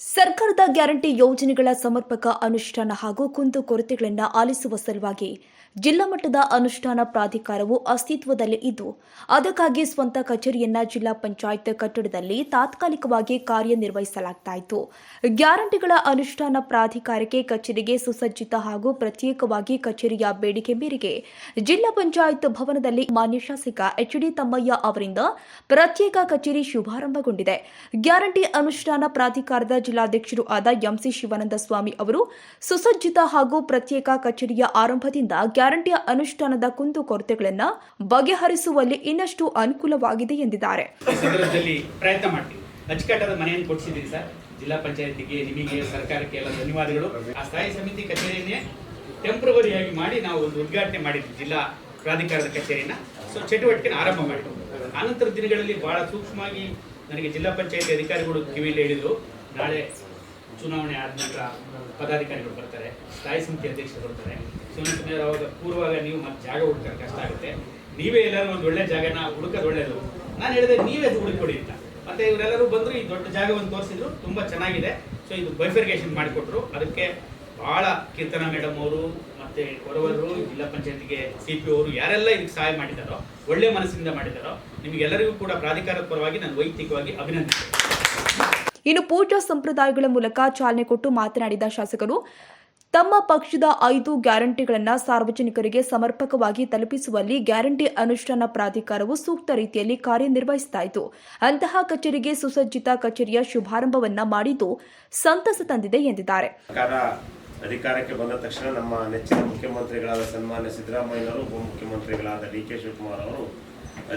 ಸರ್ಕಾರದ ಗ್ಯಾರಂಟಿ ಯೋಜನೆಗಳ ಸಮರ್ಪಕ ಅನುಷ್ಠಾನ ಹಾಗೂ ಕುಂದುಕೊರತೆಗಳನ್ನು ಆಲಿಸುವ ಸಲುವಾಗಿ ಜಿಲ್ಲಾ ಮಟ್ಟದ ಅನುಷ್ಠಾನ ಪ್ರಾಧಿಕಾರವು ಅಸ್ತಿತ್ವದಲ್ಲಿ ಇದ್ದು, ಅದಕ್ಕಾಗಿ ಸ್ವಂತ ಕಚೇರಿಯನ್ನ ಜಿಲ್ಲಾ ಪಂಚಾಯತ್ ಕಟ್ಟಡದಲ್ಲಿ ತಾತ್ಕಾಲಿಕವಾಗಿ ಕಾರ್ಯನಿರ್ವಹಿಸಲಾಗ್ತಾ ಇತ್ತು ಗ್ಯಾರಂಟಿಗಳ ಅನುಷ್ಠಾನ ಪ್ರಾಧಿಕಾರಕ್ಕೆ ಕಚೇರಿಗೆ ಸುಸಜ್ಜಿತ ಹಾಗೂ ಪ್ರತ್ಯೇಕವಾಗಿ ಕಚೇರಿಯ ಬೇಡಿಕೆ ಮೇರೆಗೆ ಜಿಲ್ಲಾ ಪಂಚಾಯತ್ ಭವನದಲ್ಲಿ ಮಾನ್ಯ ಶಾಸಕ ಎಚ್ಡಿ ತಮ್ಮಯ್ಯ ಅವರಿಂದ ಪ್ರತ್ಯೇಕ ಕಚೇರಿ ಶುಭಾರಂಭಗೊಂಡಿದೆ. ಗ್ಯಾರಂಟಿ ಅನುಷ್ಠಾನ ಪ್ರಾಧಿಕಾರದ ಜಿಲ್ಲಾಧ್ಯಕ್ಷರು ಆದ ಎಂಸಿ ಶಿವಾನಂದ ಸ್ವಾಮಿ ಅವರು ಸುಸಜ್ಜಿತ ಹಾಗೂ ಪ್ರತ್ಯೇಕ ಕಚೇರಿಯ ಆರಂಭದಿಂದ ಗ್ಯಾರಂಟಿಯ ಅನುಷ್ಠಾನದ ಕುಂದುಕೊರತೆಗಳನ್ನು ಬಗೆಹರಿಸುವಲ್ಲಿ ಇನ್ನಷ್ಟು ಅನುಕೂಲವಾಗಿದೆ ಎಂದಿದ್ದಾರೆ. ಪ್ರಯತ್ನ ಮಾಡ್ತೀವಿ. ಅಚ್ಚುಕಟ್ಟಾದ ಮನೆಯನ್ನು ಕೊಡಿಸಿದ್ದೀವಿ ಸರ್. ಜಿಲ್ಲಾ ಪಂಚಾಯತಿಗೆ, ನಿಮಗೆ ಸರ್ಕಾರಕ್ಕೆ ಎಲ್ಲ ಧನ್ಯವಾದಗಳು. ಆ ಸ್ಥಾಯಿ ಸಮಿತಿ ಕಚೇರಿಯನ್ನೇ ಟೆಂಪ್ರವರಿಯಾಗಿ ಮಾಡಿ ನಾವು ಒಂದು ಉದ್ಘಾಟನೆ ಮಾಡಿದ್ವಿ, ಜಿಲ್ಲಾ ಪ್ರಾಧಿಕಾರದ ಕಚೇರಿನ ಸೊ ಚಟುವಟಿಕೆನ ಆರಂಭ ಮಾಡಿದ್ವಿ. ಆನಂತರ ದಿನಗಳಲ್ಲಿ ಬಹಳ ಸೂಕ್ಷ್ಮವಾಗಿ ನನಗೆ ಜಿಲ್ಲಾ ಪಂಚಾಯತಿ ಅಧಿಕಾರಿಗಳು ಕಿವಿಯಲ್ಲಿ ಹೇಳಿದ್ರು. ನಾಳೆ ಚುನಾವಣೆ ಆದ ನಂತರ ಪದಾಧಿಕಾರಿಗಳು ಬರ್ತಾರೆ, ಸ್ಥಾಯಿ ಸಮಿತಿ ಅಧ್ಯಕ್ಷರು ಬರ್ತಾರೆ. ಸುಮ್ಮನೆ ಅವಾಗ ಪೂರ್ವಾಗ ನೀವು ಮತ್ತೆ ಜಾಗ ಹುಡುಕಕ್ಕೆ ಕಷ್ಟ ಆಗುತ್ತೆ. ನೀವೇ ಎಲ್ಲರೂ ಒಂದು ಒಳ್ಳೆ ಜಾಗನ ಹುಡುಕೋದು ಒಳ್ಳೆಯದು ನಾನು ಹೇಳಿದೆ ನೀವೇ ಹುಡುಕೊಡಿ ಅಂತ. ಮತ್ತೆ ಇವರೆಲ್ಲರೂ ಬಂದರು, ಈ ದೊಡ್ಡ ಜಾಗವನ್ನು ತೋರಿಸಿದ್ರು, ತುಂಬ ಚೆನ್ನಾಗಿದೆ. ಸೊ ಇದು ಬೈಫರ್ಗೇಷನ್ ಮಾಡಿಕೊಟ್ರು. ಅದಕ್ಕೆ ಭಾಳ ಕೀರ್ತನ ಮೇಡಮ್ ಅವರು, ಮತ್ತೆ ಕೊರವರು ಜಿಲ್ಲಾ ಪಂಚಾಯತಿಗೆ ಸಿ ಪಿ ಅವರು, ಯಾರೆಲ್ಲ ಇದಕ್ಕೆ ಸಹಾಯ ಮಾಡಿದಾರೋ, ಒಳ್ಳೆ ಮನಸ್ಸಿಂದ ಮಾಡಿದ್ದಾರೋ ನಿಮಗೆಲ್ಲರಿಗೂ ಕೂಡ ಪ್ರಾಧಿಕಾರದ ಪರವಾಗಿ ನಾನು ವೈಯಕ್ತಿಕವಾಗಿ ಅಭಿನಂದಿಸ್ತೇನೆ. ಇನ್ನು ಪೂಜಾ ಸಂಪ್ರದಾಯಗಳ ಮೂಲಕ ಚಾಲನೆ ಕೊಟ್ಟು ಮಾತನಾಡಿದ ಶಾಸಕರು, ತಮ್ಮ ಪಕ್ಷದ ಐದು ಗ್ಯಾರಂಟಿಗಳನ್ನು ಸಾರ್ವಜನಿಕರಿಗೆ ಸಮರ್ಪಕವಾಗಿ ತಲುಪಿಸುವಲ್ಲಿ ಗ್ಯಾರಂಟಿ ಅನುಷ್ಠಾನ ಪ್ರಾಧಿಕಾರವು ಸೂಕ್ತ ರೀತಿಯಲ್ಲಿ ಕಾರ್ಯನಿರ್ವಹಿಸ್ತಾ ಇತ್ತು ಅಂತಹ ಕಚೇರಿಗೆ ಸುಸಜ್ಜಿತ ಕಚೇರಿಯ ಶುಭಾರಂಭವನ್ನ ಮಾಡಿದ್ದು ಸಂತಸ ತಂದಿದೆ ಎಂದಿದ್ದಾರೆ. ಅಧಿಕಾರಕ್ಕೆ ಬಂದ ತಕ್ಷಣ ನಮ್ಮ ನೆಚ್ಚಿನ ಮುಖ್ಯಮಂತ್ರಿಗಳಾದ ಸನ್ಮಾನ್ಯ ಸಿದ್ದರಾಮಯ್ಯನವರು, ಉಪಮುಖ್ಯಮಂತ್ರಿಗಳಾದ ಡಿ ಕೆ ಶಿವಕುಮಾರ್ ಅವರು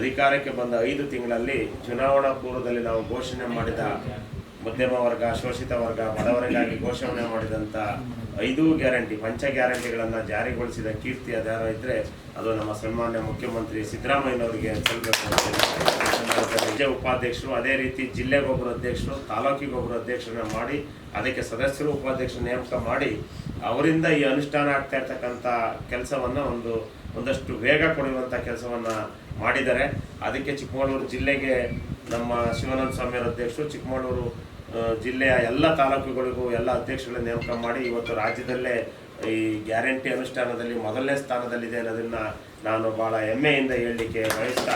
ಅಧಿಕಾರಕ್ಕೆ ಬಂದ ಐದು ತಿಂಗಳಲ್ಲಿ ಚುನಾವಣಾ ಪೂರ್ವದಲ್ಲಿ ನಾವು ಘೋಷಣೆ ಮಾಡಿದ ಮಧ್ಯಮ ವರ್ಗ, ಶೋಷಿತ ವರ್ಗ, ಬಡವರಿಗಾಗಿ ಘೋಷಣೆ ಮಾಡಿದಂಥ ಐದು ಗ್ಯಾರಂಟಿ, ಪಂಚ ಗ್ಯಾರಂಟಿಗಳನ್ನು ಜಾರಿಗೊಳಿಸಿದ ಕೀರ್ತಿ ಅದಾರ ಇದ್ರೆ ಅದು ನಮ್ಮ ಸನ್ಮಾನ್ಯ ಮುಖ್ಯಮಂತ್ರಿ ಸಿದ್ದರಾಮಯ್ಯನವರಿಗೆ ಸಲ್ಲಬೇಕು ರಾಜ್ಯ ಉಪಾಧ್ಯಕ್ಷರು ಅದೇ ರೀತಿ ಜಿಲ್ಲೆಗೊಬ್ಬರು ಅಧ್ಯಕ್ಷರು ತಾಲೂಕಿಗೊಬ್ಬರ ಅಧ್ಯಕ್ಷರನ್ನ ಮಾಡಿ, ಅದಕ್ಕೆ ಸದಸ್ಯರು ಉಪಾಧ್ಯಕ್ಷರ ನೇಮಕ ಮಾಡಿ, ಅವರಿಂದ ಈ ಅನುಷ್ಠಾನ ಆಗ್ತಾ ಇರ್ತಕ್ಕಂಥ ಕೆಲಸವನ್ನ ಒಂದು, ಒಂದಷ್ಟು ವೇಗ ಕೊಡುವಂಥ ಕೆಲಸವನ್ನ ಮಾಡಿದ್ದಾರೆ. ಅದಕ್ಕೆ ಚಿಕ್ಕಮಗಳೂರು ಜಿಲ್ಲೆಗೆ ನಮ್ಮ ಶಿವಾನಂದ ಸ್ವಾಮಿಯವರ ಅಧ್ಯಕ್ಷರು, ಚಿಕ್ಕಮಗಳೂರು ಜಿಲ್ಲೆಯ ಎಲ್ಲ ತಾಲೂಕುಗಳಿಗೂ ಎಲ್ಲ ಅಧ್ಯಕ್ಷಗಳನ್ನ ನೇಮಕ ಮಾಡಿ ಇವತ್ತು ರಾಜ್ಯದಲ್ಲೇ ಈ ಗ್ಯಾರಂಟಿ ಅನುಷ್ಠಾನದಲ್ಲಿ ಮೊದಲನೇ ಸ್ಥಾನದಲ್ಲಿದೆ ಅನ್ನೋದನ್ನ ನಾನು ಬಹಳ ಹೆಮ್ಮೆಯಿಂದ ಹೇಳಲಿಕ್ಕೆ ಬಯಸ್ತಾ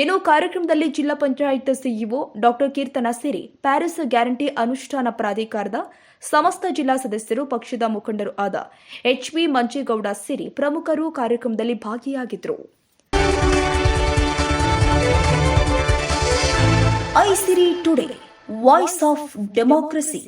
ಇನ್ನು ಕಾರ್ಯಕ್ರಮದಲ್ಲಿ ಜಿಲ್ಲಾ ಪಂಚಾಯತ್ ಸಿಇಒ ಡಾಕ್ಟರ್ ಕೀರ್ತನ ಸೇರಿ ಪ್ಯಾರಿಸ್ ಗ್ಯಾರಂಟಿ ಅನುಷ್ಠಾನ ಪ್ರಾಧಿಕಾರದ ಸಮಸ್ತ ಜಿಲ್ಲಾ ಸದಸ್ಯರು, ಪಕ್ಷದ ಮುಖಂಡರು ಆದ ಎಚ್ವಿ ಮಂಜೇಗೌಡ ಸೇರಿ ಪ್ರಮುಖರು ಕಾರ್ಯಕ್ರಮದಲ್ಲಿ ಭಾಗಿಯಾಗಿದ್ದರು today, Voice of Democracy.